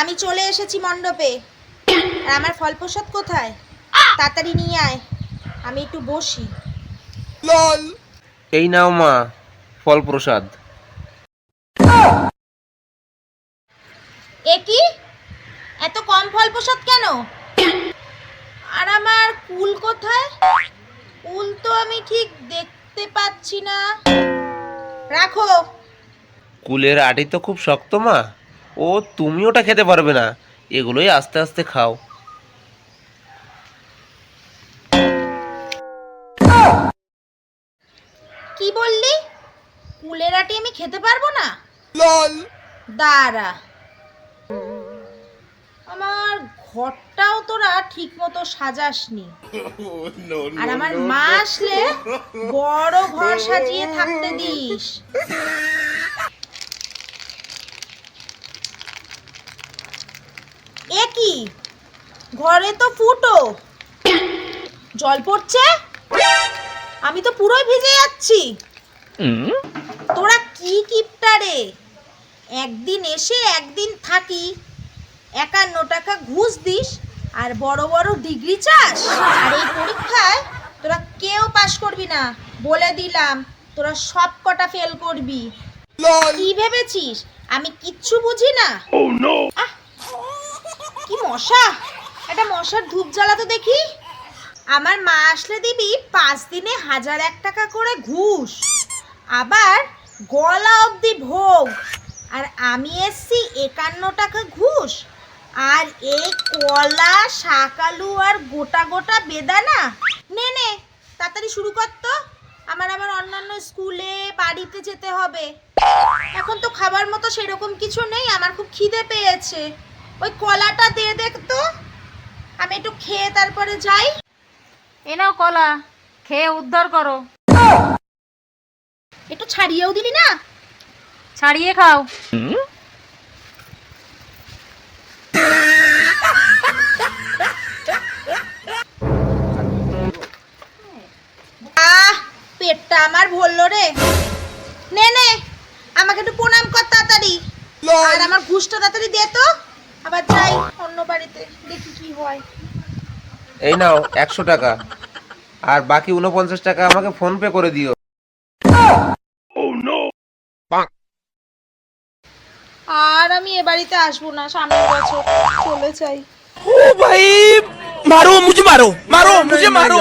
আমি চলে এসেছি মণ্ডপে। আর আমার ফল প্রসাদ কোথায়? তাড়াতাড়ি নিয়ে আয় আমি একটু বসি। এই নাও মা ফল প্রসাদ এ কি? এত কম ফল প্রসাদ কেন? আর আমার কুল কোথায়? কুল তো আমি ঠিক দেখতে পাচ্ছি না। রাখো। কুলের আটি তো খুব শক্ত মা। ও তুমি ওটা খেতে পারবে না। এগুলোই আস্তে আস্তে খাও। কি বললি? কুলের আটি আমি খেতে পারব না? দাঁড়া। আমার ঘরটাও তোরা ঠিক মতো সাজাসনি আর আমার মা আসলে বড় ঘর সাজিয়ে থাকতে দিস। এ কি? ঘরে তো ফুটো। জল পড়ছে? আমি তো পুরোই ভিজে যাচ্ছি। তোরা কি কিপটা রে একদিন এসে একদিন থাকি। একান্ন টাকা ঘুষ দিস আর বড় বড় ডিগ্রি চাস। আর এই পরীক্ষায় তোরা কেউ পাশ করবি না। বলে দিলাম তোরা সব কটা ফেল করবি। কি ভেবেছিস? আমি কিচ্ছু বুঝি না। আহ, কি মশা? এটা মশার ধূপ জ্বালাতো দেখি। আমার মা আসলে দিবি, পাঁচ দিনে হাজার এক টাকা করে ঘুষ। আবার গলা অবধি ভোগ। আর আমি এসছি একান্ন টাকা ঘুষ। আর এই কলা শাকালু আর গোটা গোটা বেদানা। নে নে, তাড়াতাড়ি শুরু কর তো। আমার আবার অন্যান্য স্কুলে, বাড়িতে যেতে হবে। এখন তো খাবার মতো সেরকম কিছু নেই, আমার খুব খিদে পেয়েছে। ওই কলাটা দিয়ে দেখ তো। আমি একটু খেয়ে তারপরে যাই। এ নাও কলা খেয়ে উদ্ধার করো। একটু ছাড়িয়েও দিলি না? ছাড়িয়ে খাও। আহ পেটটা আমার ভরলো রে। নে নে আমাকে একটু প্রণাম কর তাড়াতাড়ি। আর আমার ঘুষটা তাড়াতাড়ি দে তো। আবার যাই অন্য বাড়িতে দেখি কি হয়। এই নাও একশো টাকা। আর বাকি উনপঞ্চাশ টাকা আমাকে ফোন পে করে দিও। আর আমি এ বাড়িতে আসব না সামনের বছর চলে যাই। ও ভাই মারো মুঝে মারো মারো মুঝে মারো।